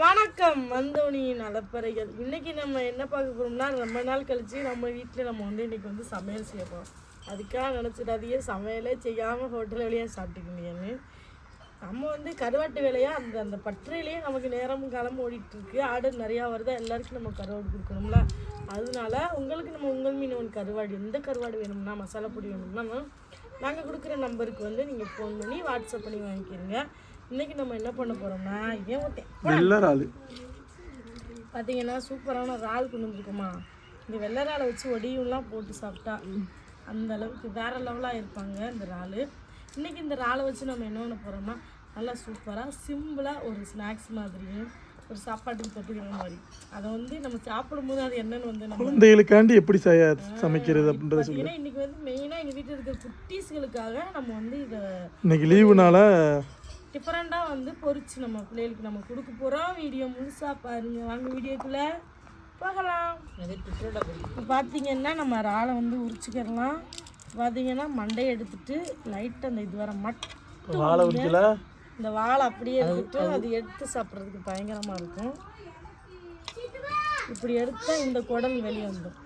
வணக்கம் மந்தோனியின் அலப்பறைகள் இன்னைக்கு நம்ம என்ன பார்க்க போறோம்னா ரொம்ப நாள் கழிச்சு நம்ம வீட்டில் நம்ம வந்து இன்னைக்கு வந்து சமையல் செய்ய போகிறோம் அதுக்காக நினச்சிடாதையே சமையலே செய்யாமல் ஹோட்டல் வழியாக சாப்பிட்டுக்கணுன்னு நம்ம வந்து கருவாட்டு வேலையாக அந்த அந்த பற்றையிலேயே நமக்கு நேரமும் காலமும் ஓடிட்டுருக்கு. ஆர்டர் நிறையா வருதா எல்லாருக்கும் நம்ம கருவாடு கொடுக்கணும்ல. அதனால உங்களுக்கு நம்ம உங்கள் மீன் ஒன்று கருவாடு எந்த கருவாடு வேணும்னா மசாலா பொடி வேணும்னா நாங்கள் கொடுக்குற நம்பருக்கு வந்து நீங்கள் ஃபோன் பண்ணி வாட்ஸ்அப் பண்ணி வாங்கிக்கிறீங்க இன்னைக்கு நம்ம என்ன பண்ண போகிறோம்னா ஏன் வெள்ளர் ஆளு. பார்த்தீங்கன்னா சூப்பரான இறால் கொண்டு வந்துருக்குமா? இந்த வெள்ளை இறாலை வச்சு ஒடியும்லாம் போட்டு சாப்பிட்டா அந்த அளவுக்கு வேற லெவலாக இருப்பாங்க இந்த இறால். இன்னைக்கு இந்த இறாலை வச்சு நம்ம என்ன பண்ண போகிறோம்னா நல்லா சூப்பராக சிம்பிளாக ஒரு ஸ்நாக்ஸ் மாதிரியும் ஒரு சாப்பாட்டுக்கு தொட்டுக்கிற மாதிரி. அதை வந்து நம்ம சாப்பிடும்போது அது என்னன்னு வந்து நம்ம குழந்தைகளுக்காண்டி எப்படி சமைக்கிறது அப்படின்றத சொல்லு. இன்னைக்கு வந்து மெயினாக எங்கள் வீட்டில் இருக்கிற குட்டீஸ்களுக்காக நம்ம வந்து இதை இன்னைக்கு லீவுனால டிஃப்ரெண்ட்டாக வந்து பொரிச்சு நம்ம பிள்ளைகளுக்கு நம்ம கொடுக்க போகிறோம் வீடியோ முழுசாக பாருங்க. வாங்க வீடியோக்குள்ளே பார்க்கலாம் இப்போ பார்த்தீங்கன்னா நம்ம இறாலை வந்து உரிச்சுக்கிறலாம் பார்த்தீங்கன்னா மண்டையை எடுத்துட்டு லைட்டாக அந்த இது வர மட்டும் வாழை உரிக்கல? இந்த வாழை அப்படியே எடுத்துட்டு அது எடுத்து சாப்பிட்றதுக்கு பயங்கரமாக இருக்கும். இப்படி எடுத்தா இந்த குடல் வெளியே வந்துடும்.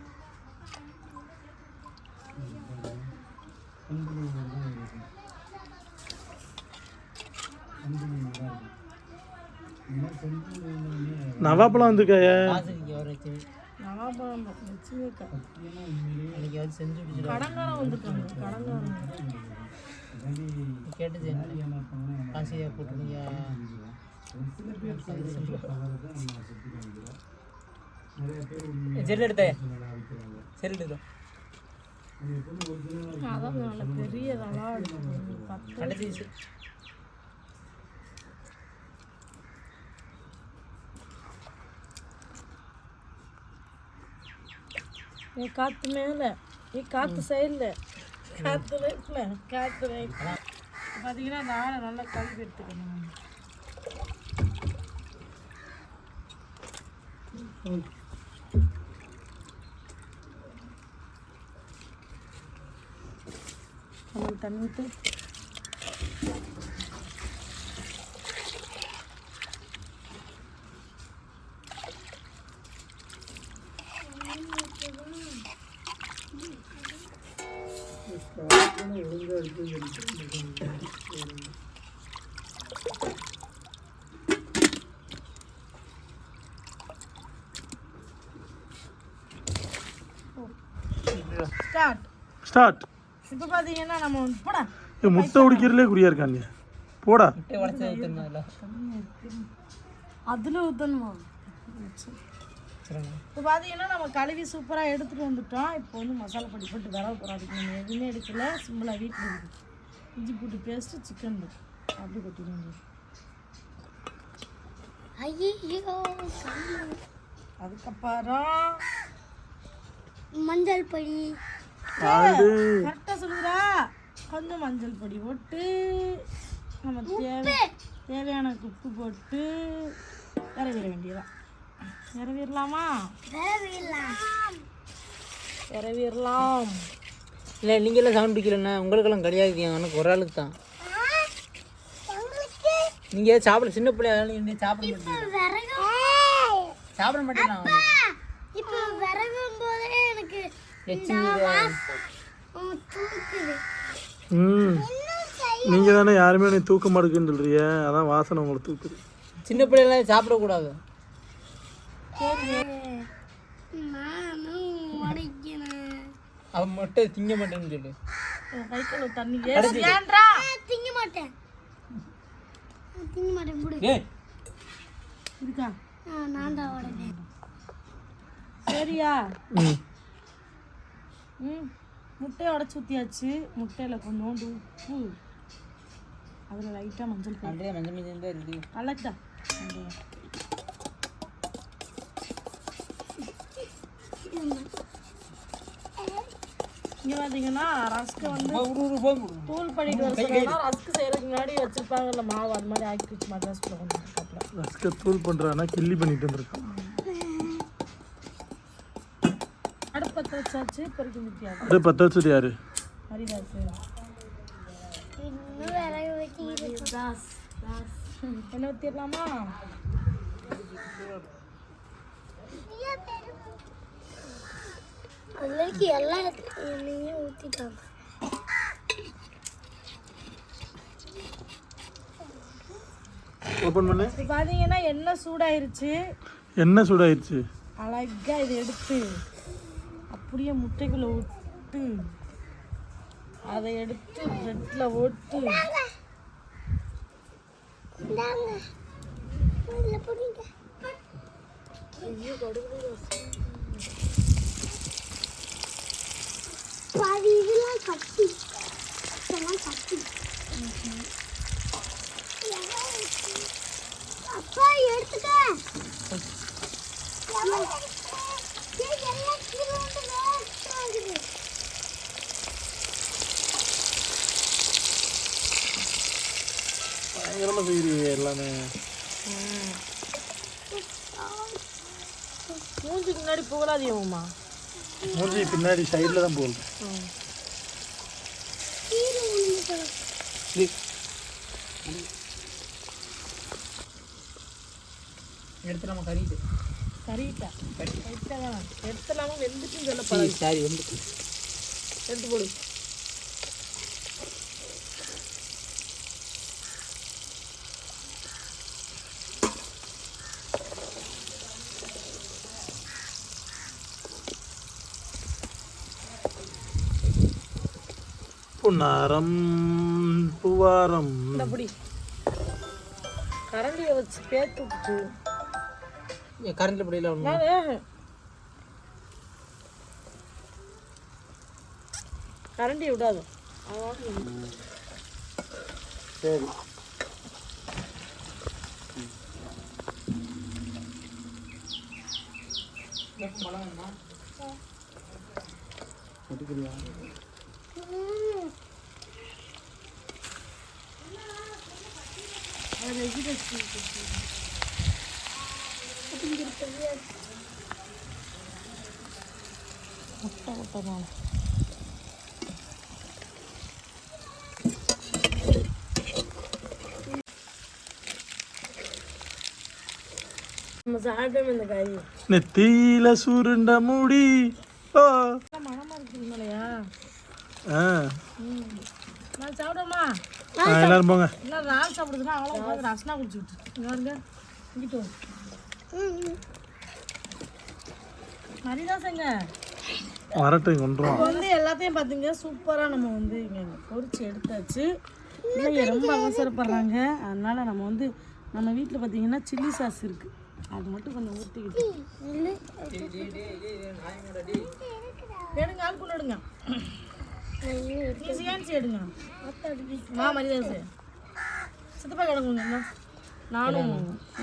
நவாப்பழம் வந்துருக்காய? நவாபழம் வச்சுருக்கா கடங்காரம் வந்துருக்காங்க கடங்காரம். செல் எடுத்த. செல் எடுத்தோம் அதான் பெரிய கடைசி ஏ காத்து மேலே. ஏ காத்து சைடில். காத்து ரைட்டில் காத்து ரைட் பார்த்தீங்கன்னா நாளை நல்லா கழுவி எடுத்துக்கணும். நம்ம தண்ணி ஸ்டார்ட் ஸ்டார்ட் இப்போ பார்த்தீங்கன்னா நம்ம போடா. முட்டை உடிக்கிறதுலே குறியா இருக்காங்க. போடா. அதில் ஊற்றணுமா இப்போ பார்த்தீங்கன்னா நம்ம கழுவி சூப்பராக எடுத்துகிட்டு வந்துட்டோம். இப்போ வந்து மசாலா பொடி போட்டு விரவ போகிறோம் அதுக்கு நம்ம எதுவுமே எடுக்கல. சிம்பிளாக வீட்டில் இருக்குது இஞ்சி பூட்டு பேஸ்ட்டு சிக்கன் அப்படி கொட்டிடுங்க ஐயோ அதுக்கப்புறம் மஞ்சள் பொடி. கரெக்டாக சொல்லுறா கொஞ்சம் மஞ்சள் பொடி போட்டு நம்ம தேவை தேவையான உப்பு போட்டு இறவிட வேண்டியதான் இறவிடலாம் இல்லை நீங்களாம் சவுண்ட் பிடிக்கலண்ணா உங்களுக்கெல்லாம் கிடையாது எனக்கு ஒரு ஆளுக்கு தான். உங்களுக்கு நீங்கள் சாப்பிட சின்ன பிள்ளையா நீங்கள் சாப்பிட மாட்டீங்க சாப்பிட மாட்டீங்களா? இப்போ விறகும் போதே எனக்கு ம். இன்னும் செய் நீங்க தானே யாருமே என்னை தூக்க மாட்டேங்குன்னு சொல்றீங்க. அதான் வாசனை உங்களை தூக்குது. சின்ன பிள்ளைலாம் சாப்பிடக்கூடாது. அவன் மட்டும் திங்க மாட்டேன்னு சொல்லு கைக்குள்ள தண்ணி ஏன்டா திங்க மாட்டேன் திங்க மாட்டேன் குடு ஏ இருக்கா நான் தான் சரியா ம் முட்டையை உடச்சி ஊற்றியாச்சு முட்டையில் கொஞ்சோண்டு உப்பு. அதில் லைட்டாக மஞ்சள் பொடி. அப்படியே மஞ்சள் மஞ்சள் தான் இருக்குது கலக்கா இங்கே பார்த்தீங்கன்னா ரஸ்க்கு வந்து தூள் பண்ணிட்டு வர சொன்னா ரஸ்க்கு செய்யறதுக்கு முன்னாடி வச்சிருப்பாங்கல்ல மாவு அது மாதிரி ஆக்கி வச்சு வந்துருக்காப்ல ரஸ்க தூள் பண்றானா கிள்ளி பண்ணிட்டு வந்திருக்கான் அடுப்பத்தை வச்சாச்சு பெருக்கி முட்டியாது அப்படியே பத்த வச்சது யாரு? ஹரிதாஸ் என்ன ஊற்றிடலாமா அது வரைக்கும் எல்லா எண்ணெயும் ஊற்றிட்டாங்க ஓப்பன் பண்ணு. இப்போ பார்த்தீங்கன்னா எண்ணெய் சூடாயிருச்சு. என்ன சூடாயிருச்சு. அழகா இதை எடுத்து அப்படியே முட்டைக்குள்ள விட்டு அதை எடுத்து ப்ரெட்டில் ஓட்டு. பிடிங்க. பாதி இதெல்லாம் கட்டி இதெல்லாம் கட்டி அப்பா எடுத்துக்க எல்லாம். கீழே பயங்கரமாக செய்கிறீங்க எல்லாமே மூஞ்சுக்கு முன்னாடி புகழாதீங்கம்மா மூஞ்சி பின்னாடி சைடில் தான் போகுது. கீழே விழுந்து இது எடுத்து நம்ம கறிட்டு. சரிட்டா கரெக்டாக எடுத்துலாமா வெந்துட்டுன்னு சொல்ல சாரி வந்து எடுத்து போடு. புன்னாரம் புவாரம். அப்படி கரண்டியை வச்சு பேத்து விட்டு கரண்ட்ல பிடியில ஒன்று நான் கரண்டி விடாது. சரி. முட்டை முட்டை நம்ம சாப்பிட்டோம் இந்த காய் நெத்தியில ஆ நான் சாப்பிடுமா எல்லாரும் போங்க இல்லை நான் சாப்பிடுதுன்னா அவ்வளோ உட்காந்து ரசனா குடிச்சு விட்டு இங்க பாருங்க இங்கிட்டு. மரிதாசங்க கொண்டுருவோம் இப்போ வந்து எல்லாத்தையும் பார்த்தீங்க சூப்பராக நம்ம வந்து இங்கே பொரிச்சு எடுத்தாச்சு பிள்ளைங்க ரொம்ப அவசரப்படுறாங்க அதனால நம்ம வந்து நம்ம வீட்டில் பார்த்தீங்கன்னா சில்லி சாஸ் இருக்கு அது மட்டும் கொஞ்சம் ஊற்றிக்கிட்டு எடுங்க ஆள் கொண்டு ஈஸியான்சி எடுங்க. நான் மரியாதை சித்தப்பா கிடங்குங்க நானும்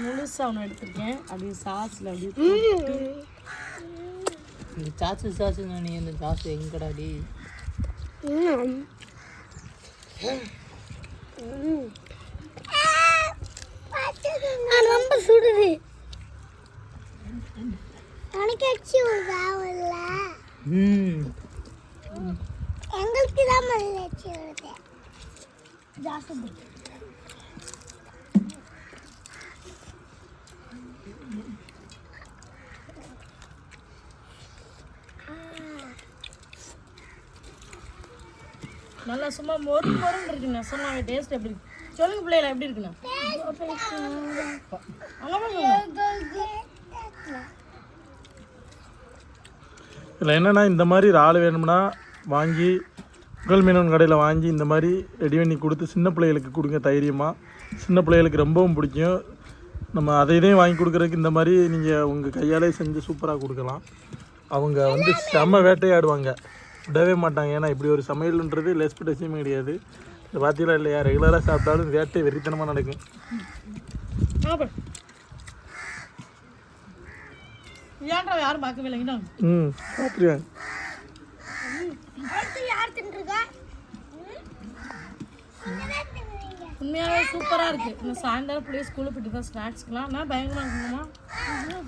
முழுசாக ஒன்று எடுத்திருக்கேன். அப்படியே சாஸில் அப்படியே சாசு சாசு நீ அந்த சாசு எங்கடாடி ரொம்ப சுடுது உனக்காச்சு வருது ம் எங்களுக்கு தான் மல்லாச்சு வருது ஜாஸ்தி நல்லா சும்மா மொறு மொறுன்னு இருக்குண்ணா. சொன்னாங்க டேஸ்ட் எப்படி சொல்லுங்க பிள்ளைகள எப்படி இருக்குண்ணா? இதில் என்னென்னா இந்த மாதிரி இறால் வேணும்னா வாங்கி புகழ் மீனவன் கடையில் வாங்கி இந்த மாதிரி ரெடி பண்ணி கொடுத்து சின்ன பிள்ளைகளுக்கு கொடுங்க தைரியமாக சின்ன பிள்ளைகளுக்கு ரொம்பவும் பிடிக்கும். நம்ம அதை இதையும் வாங்கி கொடுக்குறதுக்கு இந்த மாதிரி நீங்கள் உங்கள் கையாலே செஞ்சு சூப்பராக கொடுக்கலாம். அவங்க வந்து செம்ம வேட்டையாடுவாங்க. விடவே மாட்டாங்க. ஏன்னா இப்படி ஒரு சமையல்ன்றது லெஸ்பட் விஷயமே கிடையாது. இந்த பார்த்தீங்களா இல்லையா? ரெகுலராக சாப்பிட்டாலும் வேட்டை வெறித்தனமாக நடக்கும். சாப்பிடு. ஏன்டா யாரும் பார்க்கவே இல்லைங்கண்ணா ம் தின்றுருக்கா உண்மையாகவே சூப்பராக இருக்குது இந்த சாயந்தரம் பிள்ளைய ஸ்கூலுக்கு போயிட்டு தான் ஸ்நாக்ஸ்க்குலாம் நான் பயங்கரமாக இருக்குமா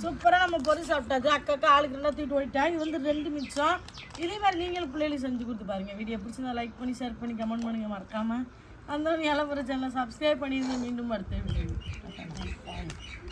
சூப்பராக நம்ம பொறி சாப்பிட்டாச்சு. அக்காக்கா ஆளுக்கு ரெண்டா தூக்கிட்டு ஓடிட்டா இது வந்து ரெண்டு மிச்சம். இதே மாதிரி நீங்களும் பிள்ளைகளுக்கு செஞ்சு கொடுத்து பாருங்க. வீடியோ பிடிச்சிருந்தா லைக் பண்ணி ஷேர் பண்ணி கமெண்ட் பண்ணுங்கள் மறக்காமல் அந்த இளம்புற சேனலை சப்ஸ்கிரைப் பண்ணியிருந்தேன் மீண்டும் அடுத்த வீடியோ